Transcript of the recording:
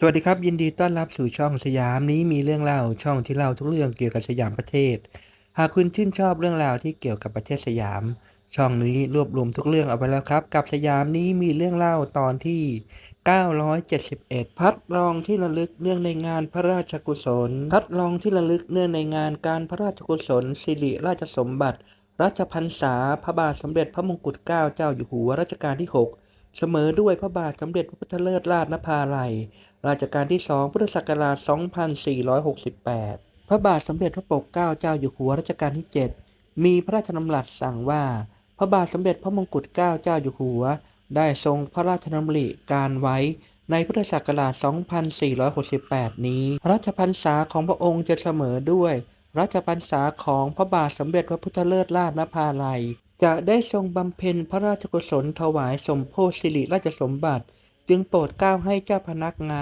สวัสดีครับ ยินดีต้อนรับสู่ช่องสยามนี้มีเรื่องเล่าช่องที่เล่าทุกเรื่องเกี่ยวกับสยามประเทศ หากคุณชื่นชอบเรื่องราวที่เกี่ยวกับประเทศสยาม ช่องนี้รวบรวมทุกเรื่องเอาไว้แล้วครับ กับสยามนี้มีเรื่องเล่าตอนที่ 971 พัดรองที่ระลึกเนื่องในงานพระราชกุศล พัดรองที่ระลึกเนื่องในงานการพระราชกุศล สิริราชสมบัติ รัชพรรษาพระบาทสมเด็จพระมงกุฎเกล้าเจ้าอยู่หัวรัชกาลที่ 6 เสมอด้วยพระบาทสมเด็จพระพุทธเลิศราชนภาลัย ราชการที่ 2 พุทธศักราช 2468 พระบาทสมเด็จพระปกเกล้าเจ้าอยู่หัวรัชกาลที่ 7 มีพระราชดำรัสสั่งว่า พระบาทสมเด็จพระมงกุฎเกล้าเจ้าอยู่หัว ได้ทรงพระราชดำริการไว้ในพุทธศักราช 2468 นี้ รัชพรรษาของพระองค์จะเสมอด้วยรัชพรรษาของพระบาทสมเด็จพระพุทธเลิศราชนภาลัย จะได้ทรงบำเพ็ญพระราชกุศลถวายสมโภชสิริราชสมบัติ จึงโปรดเกล้าให้เจ้าพนักงาน